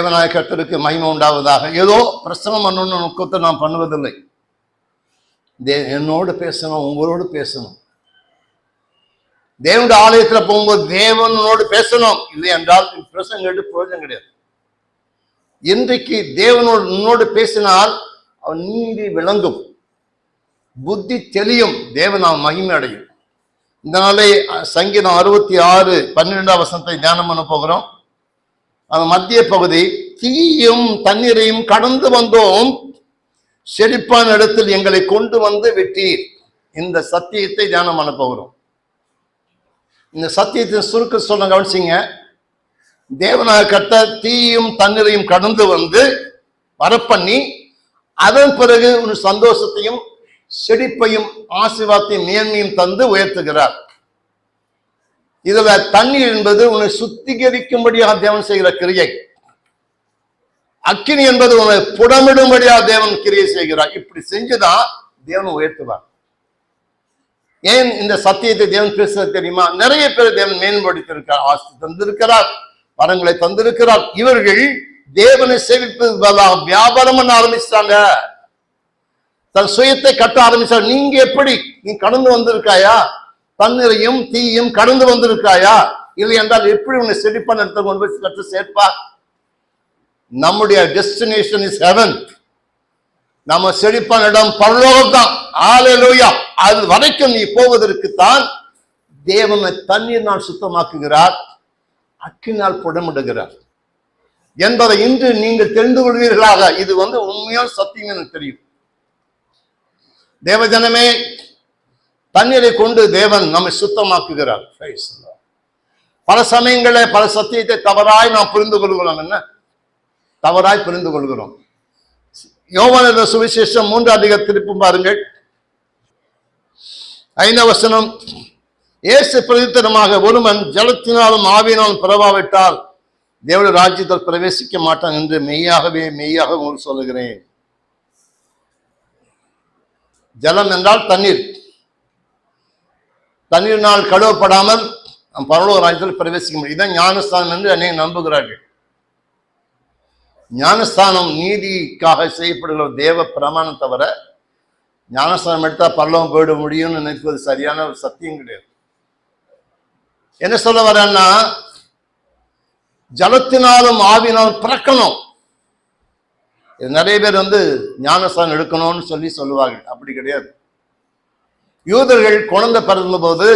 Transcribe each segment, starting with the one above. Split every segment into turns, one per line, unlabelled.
தேவநாய கத்தருக்கு மகிமை உண்டாவதாக. ஏதோ பிரசனம் பண்ணணும்னு நோக்கத்தை நான் பண்ணுவதில்லை. தே என்னோடு பேசணும் உங்களோடு பேசணும். தேவனுடைய ஆலயத்துல போகும்போது தேவனோடு பேசணும். இல்லை என்றால் பிரசங்க கேட்டு பிரயோஜனம் கிடையாது. இன்றைக்கு தேவனோடு உன்னோடு பேசினால் அவன் நீதி விளங்கும். புத்தி தெளியும். தேவன் அவன் மகிமை அடையும். இந்த நாளை சங்கீதம் அறுபத்தி ஆறு பன்னிரெண்டாம் வசனத்தை தியானம் பண்ண போகிறோம். மத்திய பகுதி தீயும் தண்ணீரையும் கடந்து வந்தோம். செழிப்பான இடத்தில் எங்களை கொண்டு வந்து விட்டீர். இந்த சத்தியத்தை தியானம் பண்ண போகிறோம். இந்த சத்தியத்தை சுருக்க சொல்ல கவனிச்சிங்க. தேவனாக கட்ட தீயும் தண்ணீரையும் கடந்து வந்து வரப்பண்ணி அதன் பிறகு உன் சந்தோஷத்தையும் செழிப்பையும் ஆசீர்வாதத்தையும் மேன்மையும் தந்து உயர்த்துகிறார். இதுல தண்ணீர் என்பது உன்னை சுத்திகரிக்கும்படியாக தேவன் செய்கிற கிரியை. அக்கினி என்பது உன்னை புடமிடும்படியாக தேவன் கிரியை செய்கிறார். இப்படி செஞ்சுதான் தேவன் உயர்த்துவார். ஏன் இந்த சத்தியத்தை தேவன் பேசுறது தெரியுமா? நிறைய பேர் தேவன் மேம்படுத்தியிருக்கிறார் ஆஸ்தி தந்திருக்கிறார் வரங்களை தந்திருக்கிறார். இவர்கள் தேவனை சேவிப்பது பதிலாக வியாபாரம் பண்ண ஆரம்பிச்சிட்டாங்க. தன் சுயத்தை கட்ட ஆரம்பிச்சார். நீங்க எப்படி? நீ கடந்து வந்திருக்காயா? தண்ணீரையும் தீயும் கடந்து வந்திருக்காயா? இல்லை என்றால் எப்படி உன்னை செழிப்பான இடத்தை கொண்டு போய் கற்று சேர்ப்பா? நம்முடைய டெஸ்டினேஷன் இஸ் ஹெவன் நம்ம செழிப்பான இடம் பரலோகம் தான் அது வரைக்கும் நீ போவதற்கு தான் தேவனை நான் சுத்தமாக்குகிறார் அக்கினால் புடமிடுகிறார். என்பதை இன்று நீங்கள் தெரிந்து கொள்வீர்களாக. இது வந்து உண்மையான சத்தியம் எனக்கு தெரியும். தேவஜனமே தண்ணீரை கொண்டு தேவன் நம்மை சுத்தமாக்குகிறார். பல சமயங்களில் பல சத்தியத்தை தவறாய் நாம் புரிந்து கொள்கிறோம். என்ன? தவறாய் புரிந்து கொள்கிறோம். யோவன சுவிசேஷம் மூன்று அதிக திருப்பும் பாருங்கள். ஐந்த வசனம் இயேசு பிரதித்தனமாக ஒருவன் ஜலத்தினாலும் ஆவியினாலும் பிறவாவிட்டால் தேவனுடைய ராஜ்யத்தில் பிரவேசிக்க மாட்டான் என்று மெய்யாகவே மெய்யாக உங்களுக்கு சொல்லுகிறேன். ஜலம் என்றால் தண்ணீர். தண்ணீரினால் கழுவப்படாமல் நம் பரலோக ராஜ்யத்தில் பிரவேசிக்க முடியும். இதான் ஞானஸ்தானம் என்று அநேக நம்புகிறார்கள். ஞானஸ்தானம் நீதிக்காக செய்யப்படுகிற தேவ பிரமாணம் தவிர ஞானஸ்தானம் எடுத்தால் பரலோகம் போயிட முடியும்னு நினைப்பது சரியான ஒரு சத்தியம் கிடையாது. என்ன சொல்ல வரேன்னா ஜலத்தினாலும் ஆவினாலும் பிறக்கணும். இது நிறைய பேர் வந்து ஞானஸ்தானம் எடுக்கணும்னு சொல்லி சொல்லுவார்கள். அப்படி கிடையாது. யூதர்கள் குழந்தை பிறந்த போது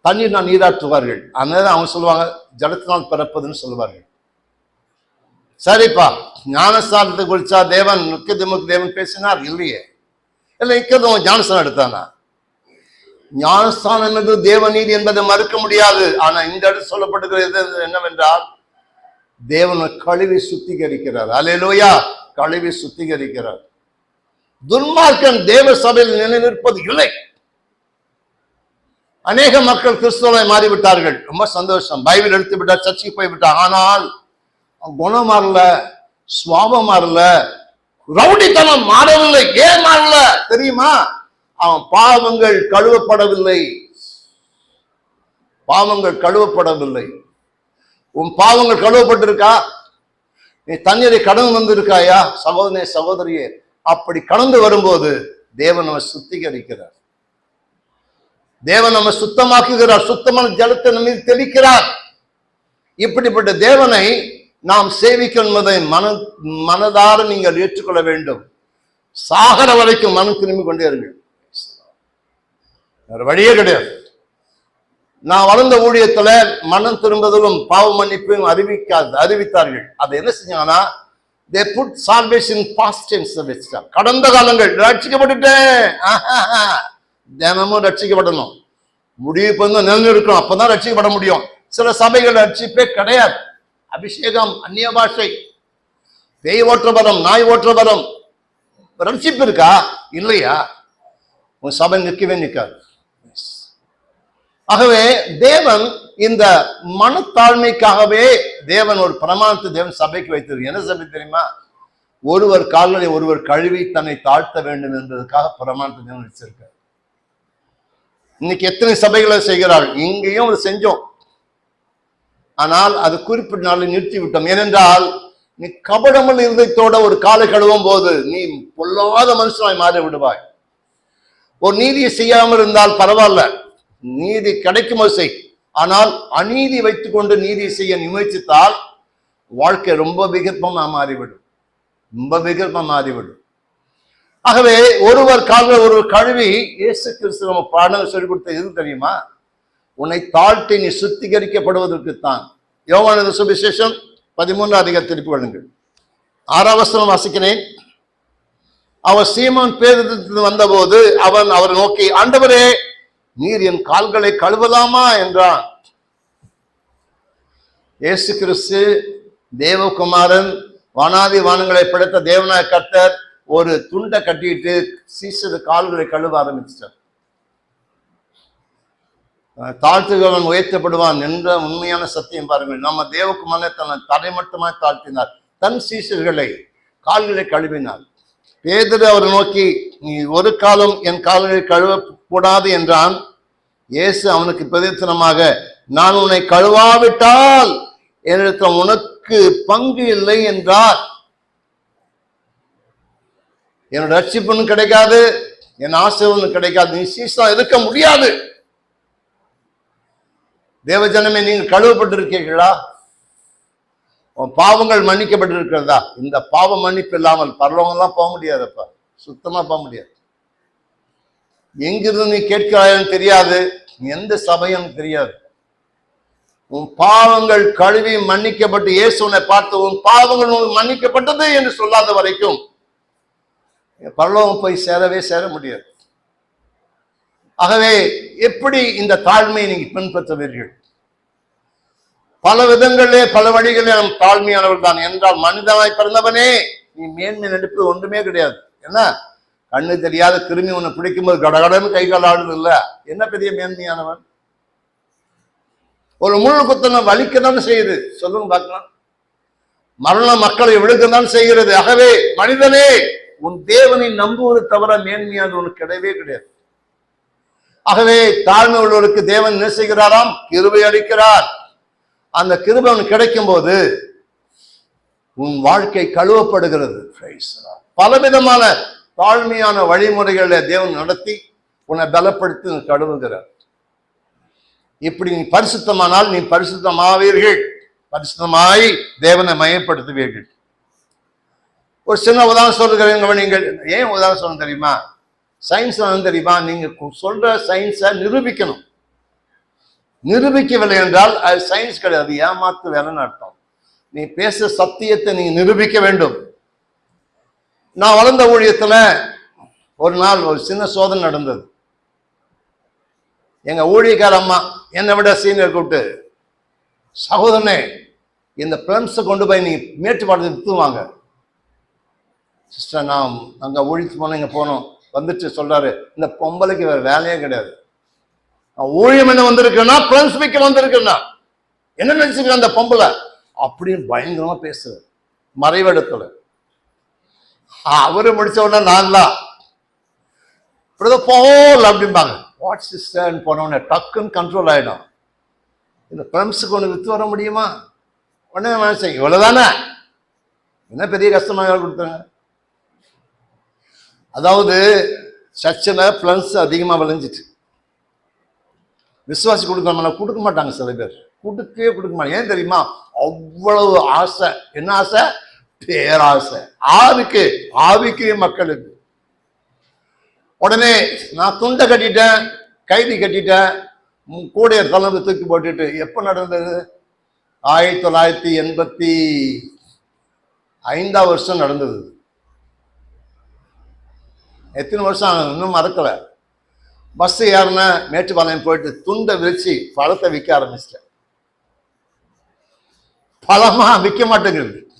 தண்ணீர் நான் நீராற்றுவார்கள். அதனால அவங்க சொல்லுவாங்க ஜலத்தினால் பிறப்பதுன்னு சொல்லுவார்கள். சரிப்பா ஞானஸ்தானத்தை குறிச்சா தேவன் நிக்கதமுக்கு தேவன் பேசினார் இல்லையே. இல்லை நிக்கதம் ஞானஸ்தானம் எடுத்தானா? ஞானஸ்தானம் என்பது தேவநீதி என்பதை மறுக்க முடியாது. ஆனா இந்த இடத்துல சொல்லப்படுகிறது என்னவென்றால் தேவனை கழுவி சுத்திகரிக்கிறார். அலையிலோயா கழுவி சுத்திகரிக்கிறார். துன்மார்க்கன் தேவ சபையில் நிலைநிற்பது இல்லை. அநேக மக்கள் கிறிஸ்துவை மாறிவிட்டார்கள். ரொம்ப சந்தோஷம். பைபிள் எடுத்து விட்டா சர்ச்சைக்கு போய்விட்டா ஆனால் குணம் மாறல சுவாபம் மாறல ரவுடித்தனம் மாறவில்லை ஏன் மாறல தெரியுமா? அவன் பாவங்கள் கழுவப்படவில்லை. பாவங்கள் கழுவப்படவில்லை. உன் பாவங்கள் கழுவப்பட்டிருக்கா? நீ தண்ணீரை கடந்து வந்திருக்காயா? சகோதரே சகோதரியே அப்படி கடந்து வரும்போது தேவன் நம்ம சுத்திகரிக்கிறார். தேவன் நம்ம சுத்தமாக்குகிறார். சுத்தமான ஜலத்தை மீது தெளிக்கிறார். இப்படிப்பட்ட தேவனை நாம் சேவிக்கும் என்பதை மன மனதார நீங்கள் ஏற்றுக்கொள்ள வேண்டும். சாகர வரைக்கும் மனம் திரும்பி கொண்டே இருங்கள். வேற வழியே கிடையாது. நான் வளர்ந்த ஊழியத்துல மனம் திரும்புதலும் பாவ மன்னிப்பையும் அறிவிக்காது அறிவித்தார்கள். அதை என்ன செஞ்சாங்கன்னா they put salvation past tense வச்சுட்டாங்க. கடந்த காலங்கள் ரட்சிக்கப்பட்டுட்டேன் தினமும் ரட்சிக்கப்படணும். முடிவு பண்ண நிலைநிறுக்கணும் அப்பதான் ரட்சிக்கப்பட முடியும். சில சபைகள் ரட்சிப்பே கிடையாது. அபிஷேகம் அந்நிய பாஷை. பேய் ஓட்டுற பதம் நாய் ஓட்டுற பதம். ரட்சிப்பு இருக்கா? இல்லையா? உன் சபை நிற்கவே நிற்காது. ஆகவே தேவன் இந்த மனத்தாழ்மைக்காகவே தேவன் ஒரு பிரமாணத்தை தேவன் சபைக்கு வைத்தது என்ன சபை தெரியுமா? ஒருவர் கால்களை ஒருவர் கழுவி தன்னை தாழ்த்த வேண்டும் என்பதற்காக பிரமாணத்தை தேவன் வச்சிருக்கார் இன்னைக்கு எத்தனை சபைகளை செய்கிறார்கள் இங்கேயும் அதை செஞ்சோம். ஆனால் அது குறிப்பிட்ட நாளில் நிறுத்தி விட்டோம் ஏனென்றால் நீ கபடமல் இருதயத்தோட ஒரு காலை கழுவும் போது நீ பொல்லாத மனுஷனாய் மாறி விடுவாய். ஒரு நீதியை செய்யாமல் இருந்தால் பரவாயில்ல. நீதி கிடைக்குமோ செய். ஆனால் அநீதி வைத்துக்கொண்டு நீதி செய்ய முயற்சித்தால் வாழ்க்கை ரொம்ப விகற்பமா மாறிவிடும். ரொம்ப விகற்பமா மாறிவிடும். ஆகவே ஒருவர் கால்கள் ஒருவர் கழுவி இயேசு கிறிஸ்து நம்ம பாடங்கள் சொல்லிக் கொடுத்த எது தெரியுமா? உன்னை தாழ்த்தி நீ சுத்திகரிக்கப்படுவதற்குத்தான் யோவானது சுவிசேஷம் பதிமூன்று அதிக திருப்பி கொள்ளுங்கள் ஆறாவசனம் வாசிக்கிறேன். அவர் சீமான் பேருந்து வந்தபோது அவன் அவரை நோக்கி ஆண்டவரே நீர் என் கால்களை கழுவலாமா என்றான். இயேசு கிறிஸ்து தேவகுமாரன் வானாதி வானங்களை படைத்த தேவனாய கர்த்தர் ஒரு துண்டை கட்டிட்டு சீசரு கால்களை கழுவ ஆரம்பிச்சிட்டார். தாழ்த்துகிறவன் உயர்த்தப்படுவான் என்ற உண்மையான சத்தியம் பாருங்கள். நம்ம தேவகுமாரனை தன்னை தலை மட்டுமாய் தாழ்த்தினார். தன் சீசர்களை கால்களை கழுவினார். பேதர் அவரை நோக்கி நீ ஒரு காலம் என் கால்களை கூடாது என்றான். இயேசு அவனுக்கு பிரதித்தனமாக நான் உன்னை கழுவாவிட்டால் என்னிடத்தில் உனக்கு பங்கு இல்லை என்றார். என்னோட ரட்சிப்புன்னு கிடைக்காது என் ஆசீர்வாதம் கிடைக்காது நீ சீசா இருக்க முடியாது. தேவஜனமே நீங்கள் கழுவப்பட்டிருக்கீர்களா? உன் பாவங்கள் மன்னிக்கப்பட்டிருக்கிறதா? இந்த பாவ மன்னிப்பு இல்லாமல் பரலவங்கெல்லாம் போக முடியாதப்பா. சுத்தமாக போக முடியாது. எங்கிருந்து நீ கேட்கிறாயன்னு தெரியாது. எந்த சபையும் தெரியாது. உன் பாவங்கள் கழுவி மன்னிக்கப்பட்டு இயேசு உன்னை பார்த்து உன் பாவங்கள் உனக்கு மன்னிக்கப்பட்டது என்று சொல்லாத வரைக்கும் பரலோகம் போய் சேரவே சேர முடியாது. ஆகவே எப்படி இந்த தாழ்மையை நீங்க பின்பற்றுவீர்கள்? பல விதங்களிலே பல வழிகளிலே நம் தாழ்மையானவர்கள் தான். என்றால் மனிதனாய் பிறந்தவனே. நீ மேன்மை நடிப்பது ஒன்றுமே கிடையாது. என்ன? கண்ணு தெரியாத கிருமி உன்னை பிடிக்கும்போது கடகடன்னு கை கால் ஆடுது இல்ல என்ன பெரிய மேன்மையானவன்? ஒரு முள் குத்தனை வலிக்கத்தான் செய்யுது. சொல்லுங்க பார்க்கலாம். மரணம் மக்களை விழுக்கத்தான் செய்கிறது. ஆகவே மனிதனே உன் தேவனை நம்புவது தவிர மேன்மையானது உனக்கு கிடையவே கிடையாது. ஆகவே தாழ்மை உள்ளவருக்கு தேவன் என்ன செய்கிறாராம்? கிருபை அளிக்கிறார். அந்த கிருபை அவனுக்கு கிடைக்கும் போது உன் வாழ்க்கை கழுவப்படுகிறது. பலவிதமான தாழ்மையான வழிமுறைகளை தேவன் நடத்தி உன்னை பலப்படுத்தி உன்னை இப்படி நீ பரிசுத்தமானால் நீ பரிசுத்தமாவீர்கள். பரிசுத்தமாய் தேவனை மயப்படுத்துவீர்கள். ஒரு சின்ன உதாரணம் சொல்லுகிறேன் நீங்கள். ஏன் உதாரணம் சொல்ல தெரியுமா? சயின்ஸ் வந்து தெரியுமா? நீங்க சொல்ற சயின்ஸை நிரூபிக்கணும். நிரூபிக்கவில்லை என்றால் அது சயின்ஸ் கிடையாது. ஏமாத்து வேலைன்னு அர்த்தம். நீ பேச சத்தியத்தை நீங்க நிரூபிக்க வேண்டும். நான் வளர்ந்த ஊழியத்தில் ஒரு நாள் ஒரு சின்ன சோதனை நடந்தது. எங்கள் ஊழியக்கார அம்மா என்னை விட சீனியர் கூப்பிட்டு சகோதரனே இந்த பிளம்ஸை கொண்டு போய் நீ மேட்டுப்பாடத்தை விற்றுவாங்க சிஸ்டர் நான் அங்கே ஊழித்து போனோம் இங்கே போனோம். வந்துட்டு சொல்கிறாரு இந்த பொம்பளைக்கு வேறு வேலையே கிடையாது. நான் ஊழியம் என்ன வந்திருக்கேன்னா பிளம்ஸ் விற்க வந்திருக்கேன்னா என்ன நினச்சிக்கிறேன் அந்த பொம்பளை? அப்படின்னு பயங்கரமாக பேசுறாரு. மறைவடத்தில். அவரு முடிச்ச உடனே நான் தான் பிரதர் போல் அப்படிம்பாங்க வாட் சிஸ்டர்னு போனவொடனே டக்குன்னு கண்ட்ரோல் ஆகிடும் இந்த பிரம்ஸுக்கு ஒன்று வித்து வர முடியுமா? உடனே மனசை இவ்வளோ தானே என்ன பெரிய கஷ்டமாக கொடுத்தாங்க? அதாவது சர்ச்சில் பிளம்ஸ் அதிகமாக விளைஞ்சிட்டு. விசுவாசி கொடுக்கணும்னா கொடுக்க மாட்டாங்க சில பேர். கொடுக்கவே கொடுக்க மாட்டாங்க. ஏன் தெரியுமா? அவ்வளவு ஆசை. என்ன ஆசை? பேராசை. ஆவிக்கு ஆவிக்கு மக்களுக்கு. உடனே நான் துண்டை கட்டிட்டேன் கைதி கட்டிட்டேன் கூடைய கலந்து தூக்கி போட்டுட்டு எப்போ நடந்தது? ஆயிரத்தி தொள்ளாயிரத்தி எண்பத்தி ஐந்தாம் வருஷம் நடந்தது. எத்தனை வருஷம் ஆனது? இன்னும் மறக்கல. பஸ் ஏறின மேட்டுப்பாளையம் போயிட்டு துண்டை விரிச்சு பழத்தை விற்க ஆரம்பிச்சிட்டேன். பழமா விற்க மாட்டேங்குது.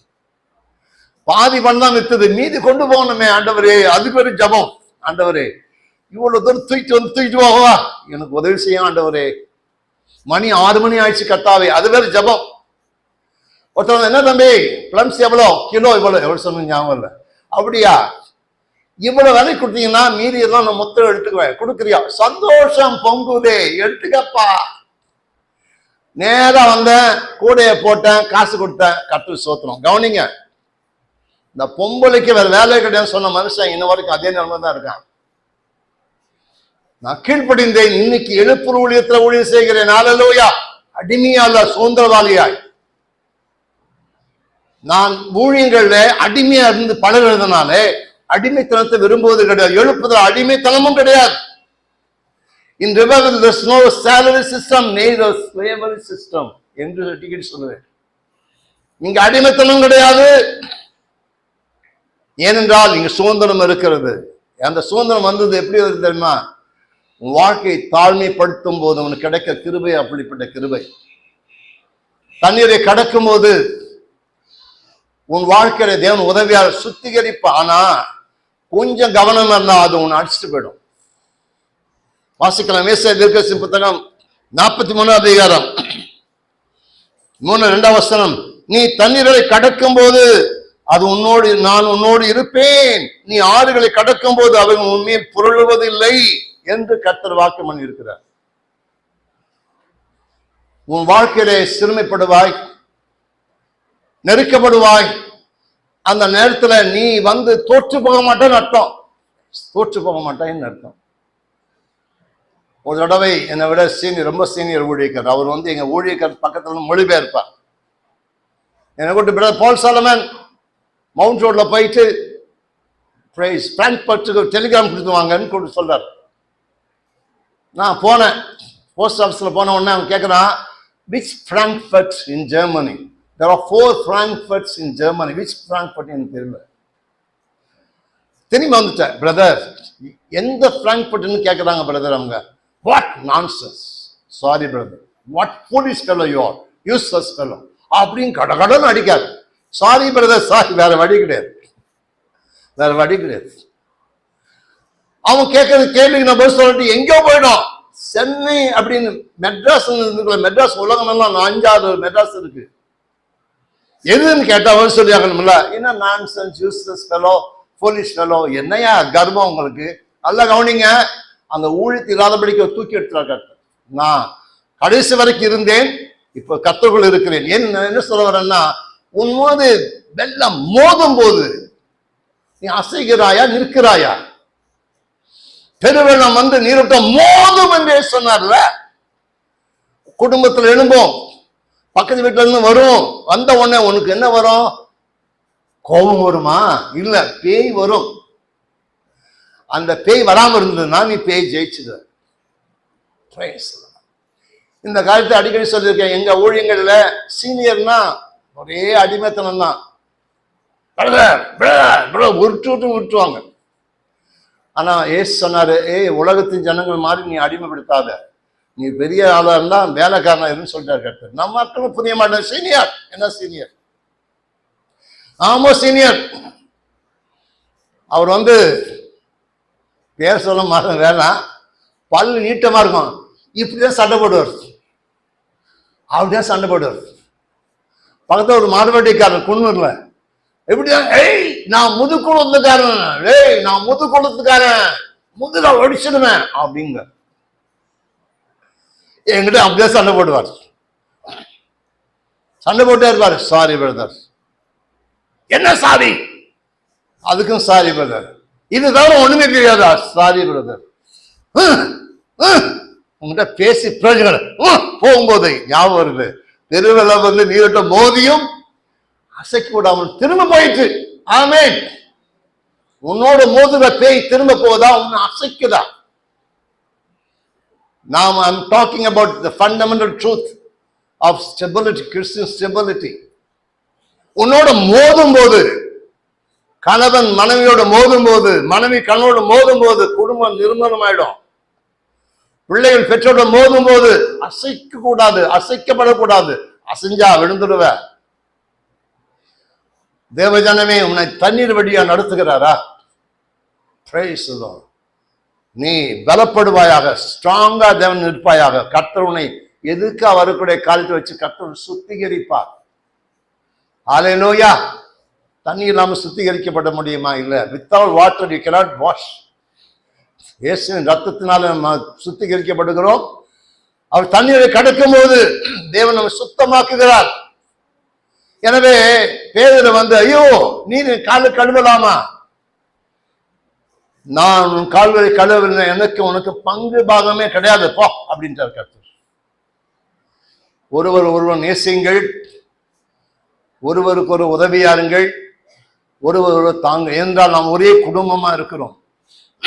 பாதி பணம் தான் வித்தது மீதி கொண்டு போகணுமே ஆண்டவரே. அதுக்கு ஒரு ஜபம். ஆண்டவரே இவ்வளவு தூரம் தூக்கிட்டு வந்து தூக்கிட்டு போகவா எனக்கு உதவி செய்யும் ஆண்டவரே. மணி ஆறு மணி ஆயிடுச்சு கத்தாவே. அது வேற ஜபம். ஒருத்தவங்க என்ன தம்பி? பிளம்ஸ் எவ்வளோ? கிலோ இவ்வளோ எவ்வளோ சொன்னீங்க ஞாபகம் இல்லை. அப்படியா? இவ்வளவு விலை கொடுத்தீங்கன்னா மீதி எல்லாம் நான் மொத்தம் எடுத்துக்குவேன். கொடுக்குறியா? சந்தோஷம் பொங்குதே. எடுத்துக்கப்பா. நேரா வந்தேன் கூடைய போட்டேன் காசு கொடுத்தேன் கட்டு சோத்துறோம் கவனிங்க இந்த பொம்பளைக்கு வேற வேலை கிடையாது சொன்ன மனுஷன் இன்ன வரைக்கும் அதே நிலைமை தான் இருக்கான். நான் கீழ்ப்படிந்தேன் இன்னைக்கு எழுப்புற ஊழியத்துல ஊழியம் செய்கிறேன். நாளலோயா அடிமையா அல்ல சுதந்திரவாளியாய் நான் ஊழியங்கள்ல அடிமையா இருந்து பழகிறதுனாலே அடிமைத்தனத்தை விரும்புவது கிடையாது. எழுப்புதல் அடிமைத்தனமும் கிடையாது. In revival there's no salary system neither slavery system. என்று டிக்கெட் சொல்லுவேன். இங்க அடிமைத்தனம் கிடையாது. ஏனென்றால் இங்க சுதந்திரம் இருக்கிறது. அந்த சுதந்திரம் வந்தது எப்படி வருது தெரியுமா? உன் வாழ்க்கையை தாழ்மைப்படுத்தும் போது உனக்கு கிடைக்க கிருபை அப்படிப்பட்ட கிருபை. தண்ணீரை கடக்கும் போது உன் வாழ்க்கையில தேவன் உதவியால் சுத்திகரிப்பு ஆனா கொஞ்சம் கவனம் இருந்தா அது உன்னை அடிச்சுட்டு போயிடும். வாசிக்கலாம். மேச தீர்க்கசி புத்தகம் நாற்பத்தி மூணு அதிகாரம். மூணு ரெண்டாம் வசனம். நீ தண்ணீரை கடக்கும் போது அது உன்னோடு நான் உன்னோடு இருப்பேன். நீ ஆறுகளை கடக்கும் போது அவன் உண்மையை புரளுவதில்லை என்று கர்த்தர் வாக்கு பண்ணி இருக்கிறார். உன் வாழ்க்கையிலே சிறுமைப்படுவாய் நெருக்கப்படுவாய். அந்த நேரத்துல நீ வந்து தோற்று போக மாட்டேன்னு அர்த்தம். தோற்று போக மாட்டேன்னு அர்த்தம். ஒரு தடவை என்னை விட சீனியர் ரொம்ப சீனியர் ஊழியக்கார். அவர் வந்து எங்க ஊழியக்கார் பக்கத்துல மொழிபெயர்ப்பார் என்னை கூட்டு பிரதர் போல் சாலமன் மவுண்ட் ரோட்ல போயிட்டு பிரைஸ் பிராங்க்பர்ட்டுக்கு டெலிகிராம் கொடுத்துவாங்கன்னு கொண்டு சொல்றார். நான் போனேன். போஸ்ட் ஆஃபீஸில் போன உடனே அவன் கேட்குறான் which Frankfurt in Germany there are four Frankfurts in Germany which Frankfurt எனக்கு தெரியல திரும்பி வந்துட்டேன். பிரதர் எந்த ஃப்ராங்க்ஃபர்ட்னு கேட்குறாங்க பிரதர் அவங்க? What nonsense sorry brother what police fellow you are useless fellow அப்படின்னு கடகடன்னு அடிக்காது சாரி பிரதர் சாரி வேற வழி கிடையாது. வேற வழி கிடையாது. அவன் கேட்கறது கேள்விக்கு நான் பதில் சொல்லிட்டு. எங்கேயோ போயிடும். சென்னை அப்படின்னு மெட்ராஸ் இருக்குல்ல மெட்ராஸ் உலகம் எல்லாம் அஞ்சாறு மெட்ராஸ் இருக்கு. எதுன்னு கேட்டா அவர் சொல்லி ஆகணும்ல என்ன nonsense useless fellow police fellow என்னையா கர்வம் உங்களுக்கு? நல்லா கவனிங்க. அந்த ஊழித்து இல்லாதபடிக்கு தூக்கி எடுத்துறா கர்த்தர். நான் கடைசி வரைக்கும் இருந்தேன். இப்போ கத்தருக்குள் இருக்கிறேன். ஏன் என்ன சொல்ல வரேன்னா உன் போது வெள்ளம் மோதும் போது நீ அசைகிறாயா நிற்கிறாயா? பெருவெள்ளம் வந்து நீரோட்டம் மோதும் என்றே சொன்னார்ல. குடும்பத்தில் எழும்போம் பக்கத்து வீட்டுல இருந்து வரும் வந்த உடனே உனக்கு என்ன வரும்? கோபம் வருமா? இல்ல பேய் வரும். அந்த பேய் வராம இருந்ததுன்னா நீ பேய் ஜெயிச்சுது இந்த காலத்தை அடிக்கடி சொல்லியிருக்கேன் எங்க ஊழியங்கள்ல சீனியர்னா ஒரே அடிமைத்தனம் தான் உருட்டு விட்டு விட்டுவாங்க ஆனா ஏசு சொன்னாரு ஏய் உலகத்தின் ஜனங்கள் மாதிரி நீ அடிமைப்படுத்தாத. நீ பெரிய ஆளா இருந்தா வேலைக்காரனா இருன்னு சொல்லிட்டாரு கருத்து நம்ம மக்களும் புரிய மாட்டோம். சீனியர். என்ன சீனியர்? ஆமா சீனியர். அவர் வந்து பேர் சொல்ல மாதிரி வேணாம் பல் நீட்டமா இருக்கும். இப்படிதான் சண்டை போடுவார். அப்படிதான் சண்டை போடுவார். பக்கத்தில் ஒரு மார்வாட்டிக்காரர் குன்னூர்ல எப்படிதான் ஏய் நான் முதுகுளத்துக்காரன் ஏய் நான் முதுகுளத்துக்காரன் முதுக ஒடிச்சிடுவேன் அப்படிங்க. என்கிட்ட அப்படியே சண்டை போடுவார் சண்டை போட்டே இருப்பார். சாரி பிரதர் என்ன சாரி அதுக்கும் சாரி பிரதர் இது தவிர ஒண்ணுமே தெரியாதா? சாரி பிரதர் உங்ககிட்ட பேசி பிரயோஜனம் போகும்போது ஞாபகம் வருது. தெருவில் வந்து நீரிட்ட மோதியும் அசைக்க விடாமல் திரும்ப போயிட்டு ஆமென். உன்னோட மோதுற பேய் திரும்ப போதா உன்னை அசைக்குதா? நாம் I'm talking about the fundamental truth of stability Christian stability உன்னோட மோதும் போது கணவன் மனைவியோட மோதும் போது மனைவி கணவனோட மோதும் போது குடும்பம் நிர்மலம் ஆயிடும் பிள்ளைகள் பெற்றோட மோதும் போது அசைக்க கூடாது அசைக்கப்படக்கூடாது. அசைஞ்சா விழுந்துடுவ. தேவஜனமே உன்னை தண்ணீர் வழியா நடத்துகிறாரா? நீ பலப்படுவாயாக ஸ்ட்ராங்கா தேவன் நிற்பாயாக. கர்த்தர் உன்னை எதுக்கு அவருக்குடைய காலத்தை வச்சு கர்த்தர் சுத்திகரிப்பார்? ஆலையிலோயா தண்ணி இல்லாம சுத்திகரிக்கப்பட முடியுமா? இல்ல. Without water you cannot wash இயேசுவின் ரத்தத்தினால நம்ம சுத்திகரிக்கப்படுகிறோம். அவர் தண்ணீரை கடக்கும் போது தேவன் நம்ம சுத்தமாக்குகிறார். எனவே பேதர் வந்து ஐயோ நீ கால கழுவலாமா? நான் உன் கால்களை கழுவின எனக்கு உனக்கு பங்கு பாகமே கிடையாது. போ அப்படின்றார் கருத்து ஒருவர் ஒருவர் நேசியுங்கள். ஒருவருக்கு ஒரு உதவியாருங்கள் ஒருவர் ஒருவர் தாங்க. என்றால் நாம் ஒரே குடும்பமா இருக்கிறோம்.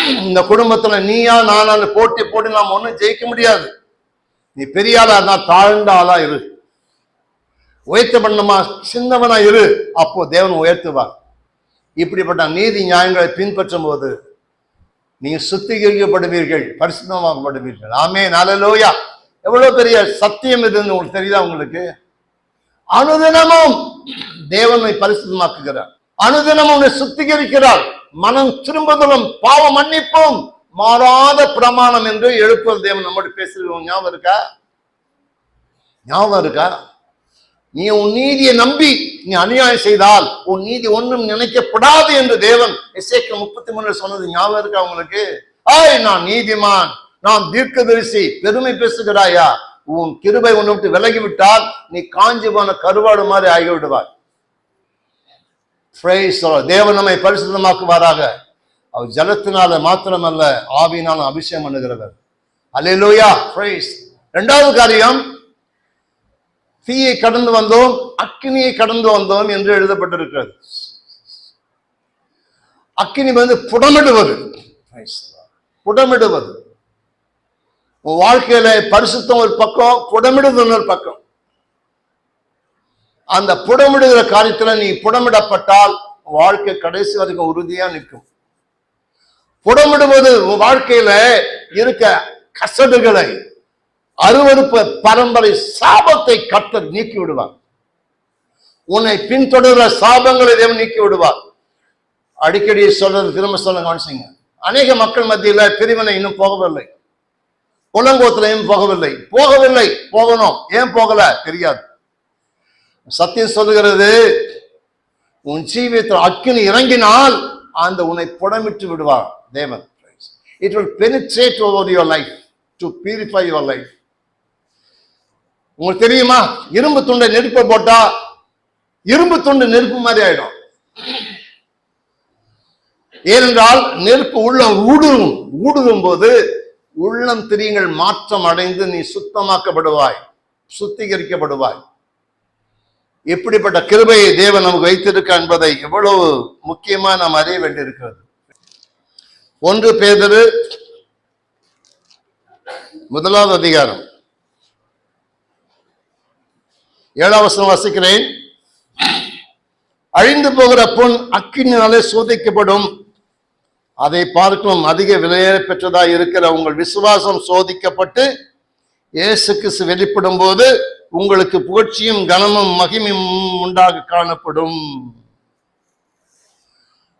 இந்த குடும்பத்துல நீயா நானான்னு போட்டி போட்டு நாம் ஒண்ணும் ஜெயிக்க முடியாது. நீ பெரிய ஆளா இருந்தா தாழ்ந்த ஆளா இரு. உயர்த்த பண்ணமா சின்னவனா இரு. அப்போ தேவன் உயர்த்துவார். இப்படிப்பட்ட நீதி நியாயங்களை பின்பற்றும் போது நீங்க சுத்திகரிக்கப்படுவீர்கள் பரிசுத்தமாக்கப்படுவீர்கள். ஆமே நாளலோயா எவ்வளவு பெரிய சத்தியம் இதுன்னு உங்களுக்கு தெரியுதா உங்களுக்கு? அனுதினமும் தேவனை பரிசுத்தமாக்குகிறார். அனுதினம் உன்னை சுத்திகரிக்கிறார். மனம் திரும்புதலும் பாவ மன்னிப்பும் மாறாத பிரமாணம் என்று எழுப்பல் தேவன் நம்மோடு பேசுகிறோம் ஞாபகம் இருக்கா? ஞாபகம் இருக்கா? நீ உன் நீதியை நம்பி நீ அநியாயம் செய்தால் உன் நீதி ஒன்றும் நினைக்கப்படாது என்று தேவன் எசேக்கு முப்பத்தி மூணு சொன்னது ஞாபகம் இருக்கா உங்களுக்கு? ஆய் நான் நீதிமான் நான் தீர்க்கதரிசி பெருமை பேசுகிறாயா? உன் கிருபை ஒன்று விட்டு விலகி விட்டால் நீ காஞ்சி போன கருவாடு மாதிரி ஆகி தேவன் நம்மை பரிசுத்தமாக்குவாராக. அவர் ஜலத்தினால மாத்திரமல்ல ஆவினாலும் அபிஷேகம் பண்ணுகிறவர். அலையிலோயா பிரைஸ் இரண்டாவது காரியம் தீயை கடந்து வந்தோம் அக்கினியை கடந்து வந்தோம் என்று எழுதப்பட்டிருக்கிறது. அக்கினி வந்து புடமிடுவது. புடமிடுவது. உன் வாழ்க்கையில பரிசுத்தம் ஒரு பக்கம் புடமிடுவது ஒரு பக்கம். அந்த புடமிடுகிற காரியத்துல நீ புடமிடப்பட்டால் வாழ்க்கை கடைசி வரைக்கும் உறுதியா நிற்கும். புடமிடுவது வாழ்க்கையில இருக்க கசடுகளை அருவருப்பு பரம்பரை சாபத்தை கர்த்தர் நீக்கி விடுவார். உன்னை பின்தொடர்கிற சாபங்களை தேவன் நீக்கி விடுவார். அடிக்கடி சொல்றது திரும்ப சொல்ல கவனிச்சிங்க. அநேக மக்கள் மத்தியில பிரிவினை இன்னும் போகவில்லை. புலங்கோத்திலையும் போகவில்லை? போகவில்லை. போகணும். ஏன் போகல? தெரியாது. சத்தியம் சொல்லுகிறது உன் ஜீவியத்தில் அக்கினி இறங்கினால் அந்த உன்னை புடமிட்டு விடுவார் தேவன் it will penetrate over your life to purify your life உங்களுக்கு தெரியுமா? இரும்பு துண்டை நெருப்பை போட்டா இரும்பு துண்டு நெருப்பு மாதிரி ஆயிடும். ஏனென்றால் நெருப்பு உள்ளம் ஊடுருவும். ஊடுருவும் போது உள்ளம் திரியங்கள் மாற்றம் அடைந்து நீ சுத்தமாக்கப்படுவாய் சுத்திகரிக்கப்படுவாய். இப்படிப்பட்ட கிருபையை தேவன் நமக்கு வைத்திருக்க என்பதை எவ்வளவு முக்கியமா நாம் அறிய வேண்டியிருக்கிறது. ஒன்று பேதரு முதலாவது அதிகாரம். ஏழாவசனம் வசிக்கிறேன். அழிந்து போகிற பொன் அக்கினாலே சோதிக்கப்படும். அதை பார்க்கும் அதிக விலையேற பெற்றதாக இருக்கிற உங்கள் விசுவாசம் சோதிக்கப்பட்டு இயேசு கிறிஸ்து வெளிப்படும் போது உங்களுக்கு புகழ்ச்சியும் கனமும் மகிமையும் உண்டாக காணப்படும்.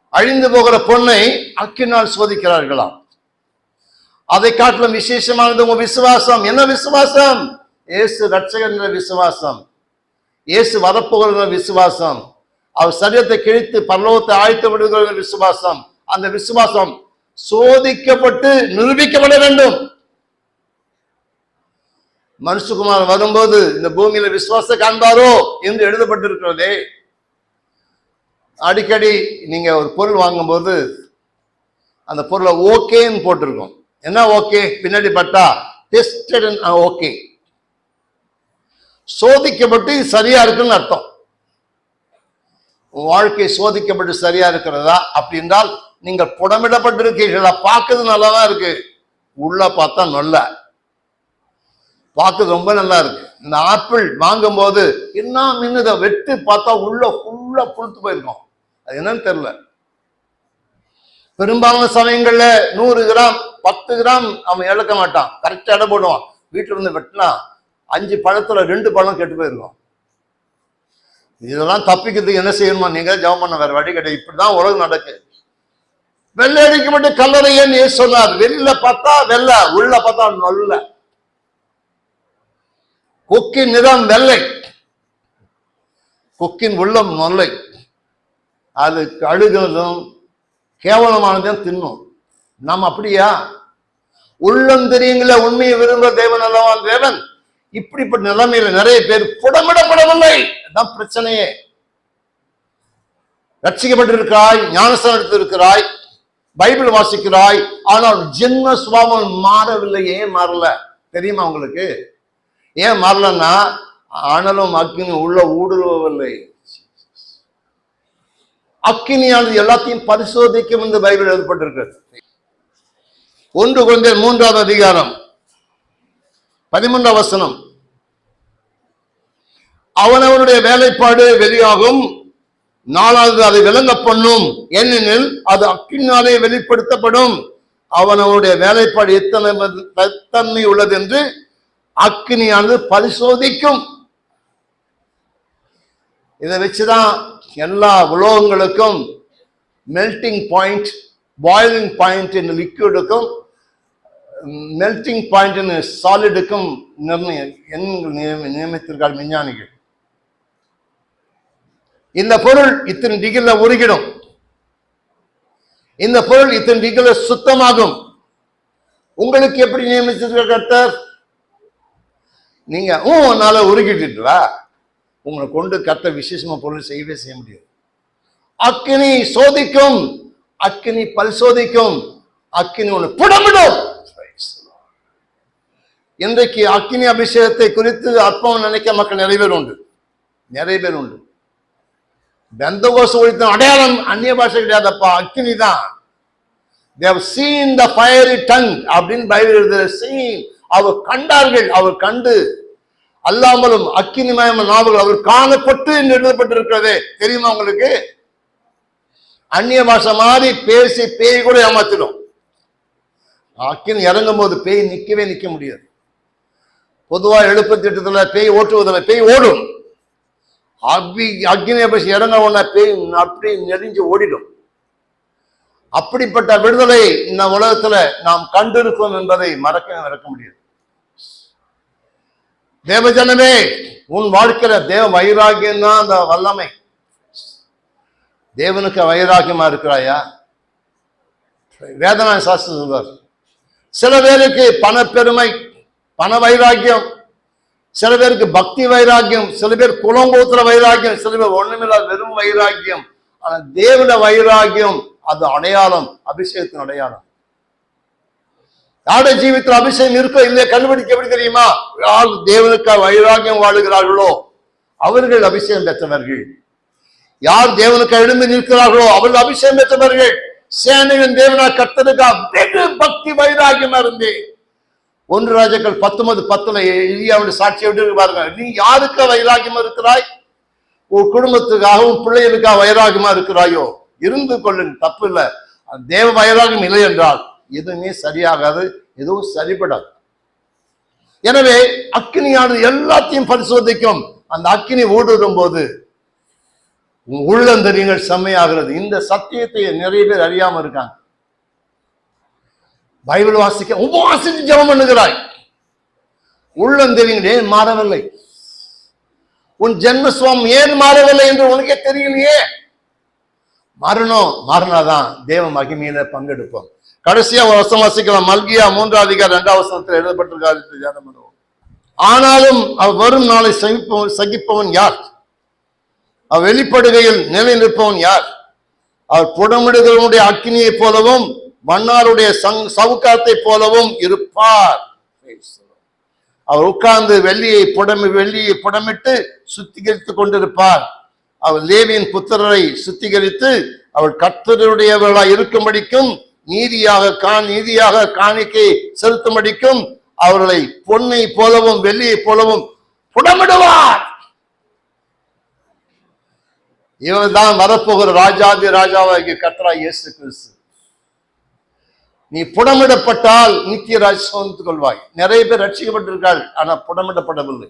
அழிந்து போகிற பொண்ணை அக்கினால் சோதிக்கிறார்களாம். அதை காட்டிலும் விசேஷமானது உங்க விசுவாசம். என்ன விசுவாசம்? இயேசு ரட்சகன்ற விசுவாசம். இயேசு வரப்போகிற விசுவாசம். அவர் சரீரத்தை கிழித்து பரலோகத்தை ஆழ்த்து விடுகிற விசுவாசம். அந்த விசுவாசம் சோதிக்கப்பட்டு நிரூபிக்கப்பட வேண்டும். மனுஷகுமார் வரும்போது இந்த பூமியில விசுவாச காண்பாரோ என்று எழுதப்பட்டிருக்கிறதே. அடிக்கடி நீங்க ஒரு பொருள் வாங்கும்போது அந்த பொருளை ஓகேன்னு போட்டிருக்கோம். என்ன ஓகே? பின்னாடி பட்டா டெஸ்டட் ஓகே. சோதிக்கப்பட்டு சரியா இருக்குன்னு அர்த்தம். உன் வாழ்க்கை சோதிக்கப்பட்டு சரியா இருக்கிறதா? அப்படி என்றால் நீங்கள் புடமிடப்பட்டிருக்கீர்களா? பார்க்கறது நல்லாதான் இருக்கு. உள்ள பார்த்தா நல்ல. பார்க்க ரொம்ப நல்லா இருக்கு. இந்த ஆப்பிள் வாங்கும்போது என்ன மின்னுத வெட்டு பார்த்தா உள்ள ஃபுல்லா புழுத்து போயிருக்கும். அது என்னன்னு தெரியல. பெரும்பாலான சமயங்கள்ல நூறு கிராம் பத்து கிராம் அவன் இழக்க மாட்டான். கரெக்டா எடை போடுவான். வீட்டுல இருந்து வெட்டினா அஞ்சு பழத்துல ரெண்டு பழம் கெட்டு போயிருக்கோம். இதெல்லாம் தப்பிக்கிறதுக்கு என்ன செய்யணுமா? நீங்க ஜெபம் பண்ண வேற வழி கிடையாது. இப்படிதான் உலகம் நடக்கு. வெள்ளை அடிக்கப்பட்டு கல்லறையன்னு ஏசு சொன்னார்? வெளியில பார்த்தா வெள்ளை உள்ள பார்த்தா நல்ல. கொக்கின் நிறம் வெள்ளை. கொக்கின் உள்ளம் நொல்லை அது அழுகிறதும் கேவலமானதையும் தின்னும். நாம் அப்படியா? உள்ளம் தெரியுங்கள உண்மையை விரும்ப தேவன் அல்லவான் தேவன் இப்படிப்பட்ட நிலைமையில நிறைய பேர் புடமிடப்படவில்லை. அதான் பிரச்சனையே. ரட்சிக்கப்பட்டிருக்கிறாய் ஞானஸ்தானம் எடுத்திருக்கிறாய் பைபிள் வாசிக்கிறாய் ஆனால் ஜென்ம சுபாவம் மாறவில்லை ஏன் மாறல. தெரியுமா உங்களுக்கு? ஏன் மாறலன்னா அனலும் அக்கினி உள்ள ஊடுருவவில்லை. அக்கினியானது எல்லாத்தையும் பரிசோதிக்கும் இந்த பைபிள் எழுதப்பட்டிருக்கிறது. ஒன்று குழந்தை மூன்றாவது அதிகாரம் பதிமூன்றாம் வசனம். அவனவனுடைய வேலைப்பாடு வெளியாகும் நாலாவது அதை விளங்க பண்ணும் ஏனெனில் அது அக்கினாலே வெளிப்படுத்தப்படும். அவனவனுடைய வேலைப்பாடு எத்தனை தன்மை உள்ளது என்று அக்னியானது பரிசோதிக்கும். இதை வச்சுதான் எல்லா உலோகங்களுக்கும் மெல்டிங் பாயிண்ட் பாயிலிங் பாயிண்ட் இந்த லிக்விடுக்கும் மெல்டிங் பாயிண்ட் சாலிடுக்கும் நிர்ணயம் எண்கள் நியமி- நியமித்திருக்கார் விஞ்ஞானிகள். இந்த பொருள் இத்தனை டிகிரில உருகிடும். இந்த பொருள் இத்தனை டிகிரில சுத்தமாகும். உங்களுக்கு எப்படி நியமிச்சிருக்க கர்த்தர்? நீங்க ஊ உன்னால உருகிட்டுங்களா உங்களை கொண்டு கத்த விசேஷமா பொருள் செய்யவே செய்ய முடியாது. அக்கினி சோதிக்கும் அக்கினி பரிசோதிக்கும் அக்கினி ஒன்று புடமிடும். இன்றைக்கு அக்கினி அபிஷேகத்தை குறித்து அற்பம் நினைக்க மக்கள் நிறைய பேர் உண்டு. நிறைய பேர் உண்டு. பெந்தகோச ஒழித்த அடையாளம் அந்நிய பாஷை கிடையாதப்பா அக்கினி தான். They've seen the fiery tongue அப்படின்னு பைபிள் எழுதுற சீன் அவர் கண்டார்கள். அவர் கண்டு அல்லாமலும் அக்கினிமயம் நாவல்கள் அவர் காணப்பட்டு என்று எழுதப்பட்டிருக்கிறதே. தெரியுமா உங்களுக்கு? அந்நிய பாஷை மாதிரி பேசி பேய் கூட ஏமாத்திடும். அக்கினி இறங்கும் போது பேய் நிக்கவே நிக்க முடியாது. பொதுவா எழுப்பு திட்டத்துல பேய் ஓட்டுவதில்லை. பேய் ஓடும். அக்னி அக்னி அபிஷேகம் இறங்க உடனே பேய் அப்படி நெறிஞ்சு ஓடிடும். அப்படிப்பட்ட விடுதலை இந்த உலகத்துல நாம் கண்டிருக்கிறோம் என்பதை மறக்க மறக்க முடியாது. தேவஜனமே உன் வாழ்க்கையில தேவ வைராகியம் தான் அந்த வல்லமை. தேவனுக்கு வைராகியமா இருக்கிறாயா? வேதனா சாஸ்திரம் சொல்வார் சில பேருக்கு பண பெருமை பண வைராக்கியம் சில பேருக்கு பக்தி வைராக்கியம் சில பேர் குலங்கோத்திர வைராக்கியம் சில பேர் ஒண்ணுமில்லாத வெறும் வைராக்கியம். ஆனா தேவன வைராக்கியம் அது அடையாளம் அபிஷேகத்தின் அடையாளம். யாருடைய ஜீவித்தில் அபிஷேகம் இருக்கோ இல்லையா கண்டுபிடிக்க எப்படி தெரியுமா? யார் தேவனுக்காக வைராகியம் வாழுகிறார்களோ அவர்கள் அபிஷேகம் பெற்றவர்கள். யார் தேவனுக்கு எழுந்து நிற்கிறார்களோ அவர்கள் அபிஷேகம் பெற்றவர்கள். சேனையின் தேவனா கர்த்தனுக்கா வெகு பக்தி வைராகியமா இருந்தே. ஒன்று ராஜாக்கள் பத்தொன்பது பத்துல எலியாவுடைய சாட்சியை விட்டு பாருங்க. நீ யாருக்கு வைராகியமா இருக்கிறாய்? உன் குடும்பத்துக்காக உன் பிள்ளைகளுக்காக வைராகியமா இருக்கிறாயோ? இருந்து கொள்ளுங்க தப்பு இல்லை தேவ வைராகியம் இல்லை என்றால் எதுவுமே சரியாகாது எதுவும் சரிபடாது. எனவே அக்கினியானது எல்லாத்தையும் பரிசோதிக்கும். அந்த அக்கினி ஊடுருவும் போது உள்ளந்த நீங்கள் செம்மையாகிறது. இந்த சத்தியத்தை நிறைய பேர் அறியாம இருக்காங்க. பைபிள் வாசிக்க உபவாசித்து ஜபம் பண்ணுகிறாய். உள்ளந்தரியங்கள் ஏன் மாறவில்லை? உன் ஜென்மஸ்வம் ஏன் மாறவில்லை என்று உனக்கே தெரியலையே. மாறணும் மாறினாதான் தேவ மகிமையில பங்கெடுப்போம். கடைசியா ஒரு வருஷம் வாசிக்கலாம். மல்கியா மூன்றாம் அதிகாரம் ரெண்டாம் வருஷத்துல எழுதப்பட்டிருக்காரு தியானம் பண்ணுவோம் ஆனாலும் அவர் வரும் நாளை சகிப்பவன் சகிப்பவன் யார்? அவர் வெளிப்படுகையில் நிலை நிற்பவன் யார்? அவர் புடமிடுதலுடைய அக்கினியைப் போலவும் மன்னாருடைய சங் சவுக்காத்தை போலவும் இருப்பார். அவர் உட்கார்ந்து வெள்ளியை புடமி வெள்ளியை புடமிட்டு சுத்திகரித்துக் கொண்டிருப்பார். அவர் லேவியின் புத்திரரை சுத்திகரித்து அவள் கர்த்தருடையவர்களாய் இருக்கும்படிக்கும் நீதியாக கா நீதியாக காணிக்கை செலுத்தும்படிக்கும் அவர்களை பொன்னை போலவும் வெள்ளியை போலவும் புடமிடுவார். இவன் தான் வரப்போகிற ராஜாதி ராஜாவாகிய கத்ரா இயேசு கிறிஸ்து. நீ புடமிடப்பட்டால் நித்திய ராஜ் கொள்வாய். நிறைய பேர் ரட்சிக்கப்பட்டிருக்காள் ஆனா புடமிடப்படவில்லை.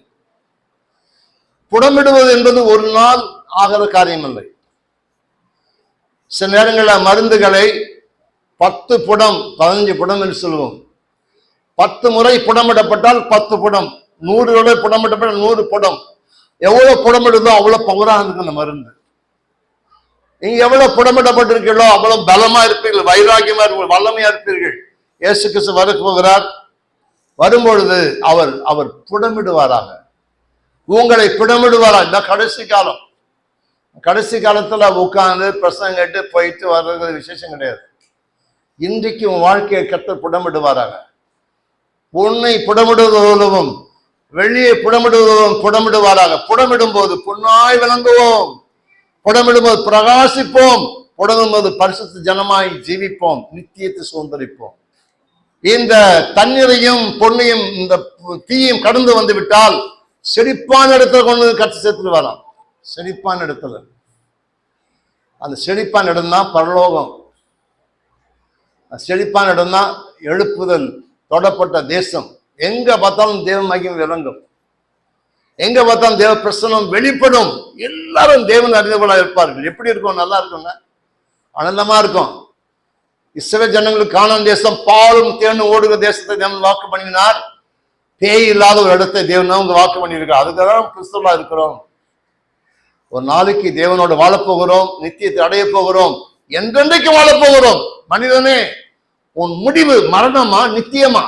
புடமிடுவது என்பது ஒரு நாள் ஆகிற காரியம் இல்லை சில நேரங்களில் மருந்துகளை பத்து புடம் பதினஞ்சு புடம் என்று சொல்லுவோம். பத்து முறை புடமிடப்பட்டால் பத்து புடம் நூறு முறை புடமிடப்பட்டால் நூறு புடம். எவ்வளவு புடமிடுதோ அவ்வளவு பவராக இருக்கு அந்த மருந்து. நீங்க எவ்வளவு புடமிடப்பட்டிருக்கீங்களோ அவ்வளவு பலமா இருப்பீர்கள் வைராகியமா இருப்பீர்கள் வல்லமையா இருப்பீர்கள். இயேசு கிறிஸ்து வர போகிறார். வரும்பொழுது அவர் அவர் புடமிடுவாராக. உங்களை புடமிடுவாரா? இந்த கடைசி காலம். கடைசி காலத்துல உட்கார்ந்து பிரசங்கம் கேட்டு போயிட்டு வர்றது விசேஷம் கிடையாது. இன்றைக்கு உன் வாழ்க்கையை கத்த புடமிடுவாராக. பொன்னை புடமிடுவதும் வெளியே புடமிடுவதும் புடமிடுவாராக. புடமிடும் போது பொன்னாய் விளங்குவோம். புடமிடும்போது பிரகாசிப்போம். புடமிடும்போது பரிசுத்த ஜனமாய் ஜீவிப்போம். நித்தியத்தை சுதந்திரிப்போம். இந்த தண்ணீரையும் பொன்னையும் இந்த தீயும் கடந்து வந்து விட்டால் செழிப்பான இடத்துல கொண்டு வந்து கற்று சேர்த்துட்டு வரலாம் செழிப்பான இடத்துல. அந்த செழிப்பான இடம் தான் பரலோகம். அந்த செழிப்பான இடம் தான் எழுப்புதல் தொடப்பட்ட தேசம். எங்க பார்த்தாலும் தேவ மகிம் விளங்கும். எங்க பார்த்தாலும் தேவ பிரசனம் வெளிப்படும். எல்லாரும் தேவன் அறிந்தவர்களாக இருப்பார்கள். எப்படி இருக்கும்? நல்லா இருக்குங்க ஆனந்தமா இருக்கும். இஸ்ரவேல் ஜனங்களுக்கு காணும் தேசம் பாலும் தேனும் ஓடுகிற தேசத்தை தேவன் வாக்கு பண்ணினார். பேய் இல்லாத ஒரு இடத்தை தேவன் வந்து வாக்கு பண்ணியிருக்கார். அதுக்காக தான் கிறிஸ்துவா இருக்கிறோம். ஒரு நாளைக்கு தேவனோடு வாழப்போகிறோம் நித்தியத்தை அடைய போகிறோம் என்றென்றைக்கு வாழப் போகிறோம்? மனிதனே உன் முடிவு மரணமா நித்தியமா?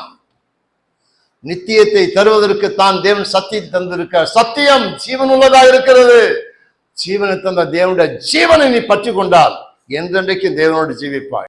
நித்தியத்தை தருவதற்கு தான் தேவன் சத்தியம் தந்திருக்க சத்தியம் ஜீவன் உள்ளதா இருக்கிறது. ஜீவனை தந்த தேவனுடைய ஜீவனை நீ பற்றி கொண்டால் என்றென்றைக்கு தேவனோடு ஜீவிப்பாய்.